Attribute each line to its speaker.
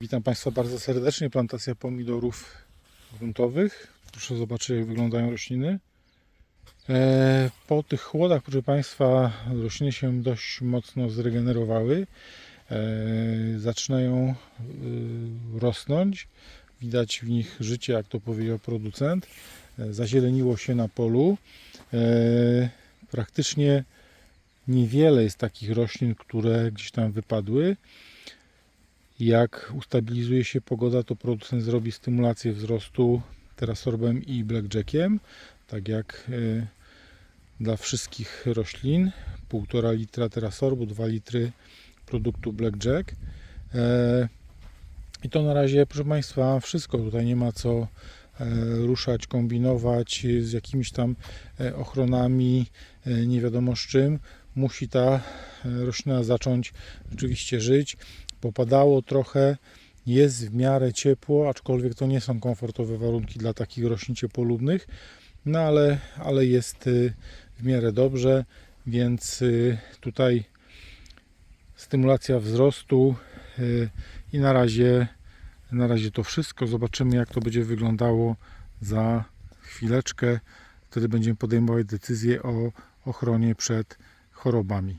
Speaker 1: Witam Państwa bardzo serdecznie. Plantacja pomidorów gruntowych. Proszę zobaczyć, jak wyglądają rośliny. E, Po tych chłodach, proszę Państwa, rośliny się dość mocno zregenerowały. E, Zaczynają y, rosnąć. Widać w nich życie, jak to powiedział producent. E, Zazieleniło się na polu. E, Praktycznie niewiele jest takich roślin, które gdzieś tam wypadły. Jak ustabilizuje się pogoda, to producent zrobi stymulację wzrostu terasorbem i blackjackiem, tak jak y, dla wszystkich roślin. 1,5 litra terasorbu, 2 litry produktu blackjack. E, I to na razie, proszę Państwa, wszystko. Tutaj nie ma co e, ruszać, kombinować z jakimiś tam e, ochronami, e, nie wiadomo z czym. Musi ta e, roślina zacząć rzeczywiście żyć popadało trochę, jest w miarę ciepło, aczkolwiek to nie są komfortowe warunki dla takich roślin ciepłolubnych, no ale, ale jest y, w miarę dobrze, więc y, tutaj stymulacja wzrostu y, i na razie, na razie to wszystko. Zobaczymy jak to będzie wyglądało za chwileczkę. Wtedy będziemy podejmować decyzję o ochronie przed chorobami.